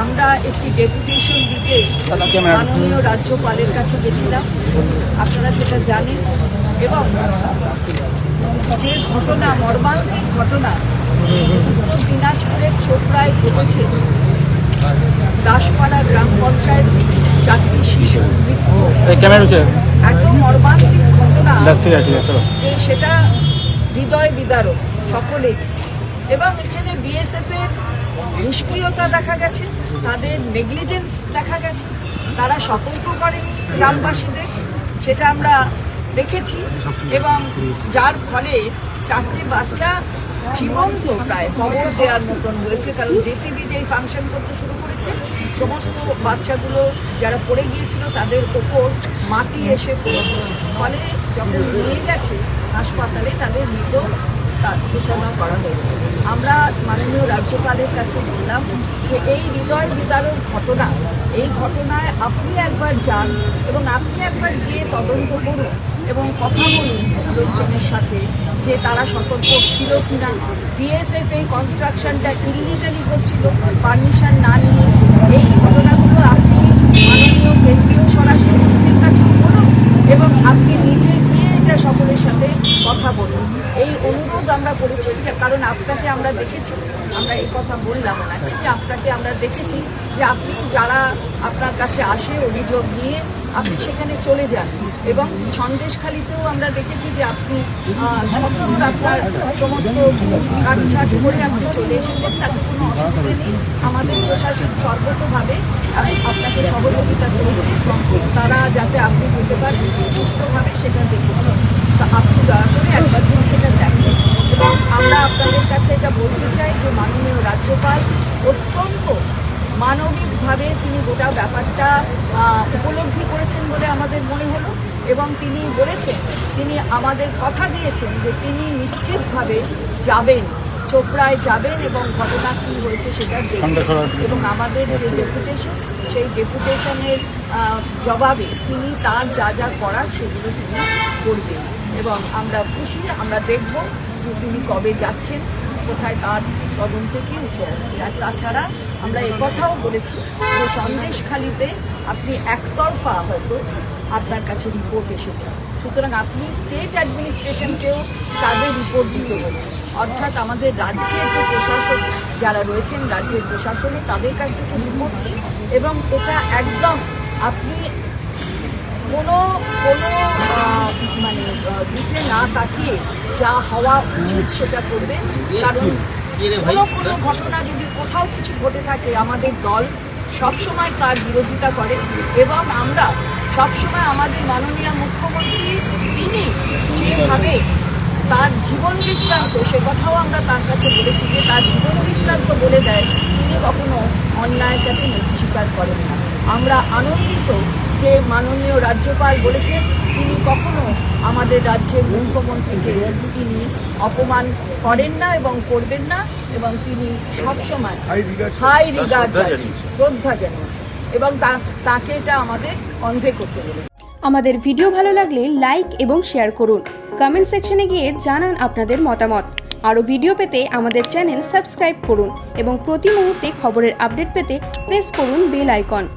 আমরা একটি ডেপুটেশন দিতে মাননীয় রাজ্যপালের কাছে গেছিলাম। আপনারা সেটা জানেন। এবং যে ঘটনা মর্মান্তিক ঘটনা দিনাজপুরের চোপড়ায় ঘটেছে দাসপাড়া গ্রাম পঞ্চায়েত চারটি শিশু একদম মর্মান্তিক ঘটনা যে সেটা হৃদয় বিদারক সকলে এবং এখানে বিএসএফ এর নিষ্ক্রিয়তা দেখা গেছে, তাদের নেগলিজেন্স দেখা গেছে, তারা সতর্ক করেনি গ্রামবাসীদের, সেটা আমরা দেখেছি এবং যার ফলে চারটে বাচ্চা জীবন্ত প্রায় খবর দেওয়ার মতন হয়েছে। কারণ জেসিবি যেই ফাংশন করতে শুরু করেছে, সমস্ত বাচ্চাগুলো যারা পড়ে গিয়েছিল তাদের ওপর মাটি এসে পড়েছে। ফলে যখন নিয়ে গেছে হাসপাতালে, তাদের মৃত ঘোষণা করা হয়েছে। আমরা মাননীয় রাজ্যপালের কাছে বললাম যে এই হৃদয় বিদারক ঘটনা এই ঘটনায় আপনি একবার যান এবং আপনি একবার গিয়ে তদন্ত করুন এবং কথা বলুন লোকজনের সাথে যে তারা সতর্ক ছিল কিনা। বিএসএফ এই কনস্ট্রাকশনটা ইলিগালি করছিল পারমিশন না নিয়ে। এই ঘটনাগুলো আপনি মাননীয় কেন্দ্রীয় স্বরাষ্ট্রমন্ত্রীর কাছে বলুন এবং আপনি নিজে গিয়ে এটা সকলের সাথে কথা বলুন এই অনুরোধ করেছি কারণ আপনাকে আমরা দেখেছি, আমরা এই কথা বললাম ওনাকে যে আপনাকে আমরা দেখেছি যে আপনি যারা আপনার কাছে আসে অভিযোগ নিয়ে, আপনি সেখানে চলে যান। এবং সন্দেশখালিতেও আমরা দেখেছি যে আপনি সত্তর আপনার সমস্ত কাটছাট করে আপনি চলে এসেছেন, তাতে কোনো অসুবিধে নেই। আমাদের প্রশাসন সর্বতভাবে আপনাকে সহযোগিতা করেছে এবং তারা যাতে আপনি যেতে পারেন, সুস্থভাবে সেটা দেখেছে। তো আপনি দয়া করে একবার যদি এটা দেখেন এবং আমরা আপনাদের কাছে এটা বলতে চাই যে মাননীয় রাজ্যপাল অত্যন্ত মানবিকভাবে তিনি গোটা ব্যাপারটা উপলব্ধি করেছেন বলে আমাদের মনে হলো এবং তিনি বলেছেন তিনি আমাদের কথা দিয়েছেন যে তিনি নিশ্চিতভাবে যাবেন চোপড়ায় যাবেন এবং ঘটনা কী হয়েছে সেটা দেখবেন। এবং আমাদের যে ডেপুটেশন সেই ডেপুটেশনের জবাবে তিনি তার যা যা করার সেগুলো তিনি করবেন। এবং আমরা খুশি আমরা দেখব যে তিনি কবে যাচ্ছেন, কোথায় তার তদন্ত কি উঠে আসছে। আর তাছাড়া আমরা কথাও বলেছি যে সন্দেশখালিতে আপনি একতরফা হয়তো আপনার কাছে রিপোর্ট এসেছে। সুতরাং আপনি স্টেট অ্যাডমিনিস্ট্রেশনকেও তাদের রিপোর্ট দিতে বলুন। অর্থাৎ আমাদের রাজ্যের যে প্রশাসক যারা রয়েছেন, রাজ্যের প্রশাসনে তাদের কাছ থেকে রিপোর্ট নিন এবং এটা একদম আপনি কোনো কোনো মানে দিকে না তাকিয়ে যা হওয়া উচিত সেটা করবেন কারণ কোনো কোনো ঘটনা যদি কোথাও কিছু ঘটে থাকে আমাদের দল সবসময় তার বিরোধিতা করে এবং আমরা সবসময় আমাদের মাননীয় মুখ্যমন্ত্রী তিনি যেভাবে তার জীবন বৃত্তান্ত সে কথাও আমরা তার কাছে বলেছি যে তার জীবন বৃত্তান্ত বলে দেয় তিনি কখনো অন্যায়ের কাছে নথি স্বীকার করেন না। আমরা আনন্দিত যে মাননীয় রাজ্যপাল বলেছেন তিনি কখনো আমাদের রাজ্যের মুখ্যমন্ত্রীকে তিনি অপমান করেন না এবং করবেন না এবং তিনি সবসময় হাই রিগার্ড শ্রদ্ধা জানিয়েছেন। এবং তা- তাকে এটা আমাদের কনভে করতে বলেছে আমাদের ভিডিও ভালো লাগলে লাইক এবং শেয়ার করুন। কমেন্ট সেকশনে গিয়ে জানান আপনাদের মতামত। আরও ভিডিও পেতে আমাদের চ্যানেল সাবস্ক্রাইব করুন এবং প্রতি মুহূর্তে খবরের আপডেট পেতে প্রেস করুন বেল আইকন।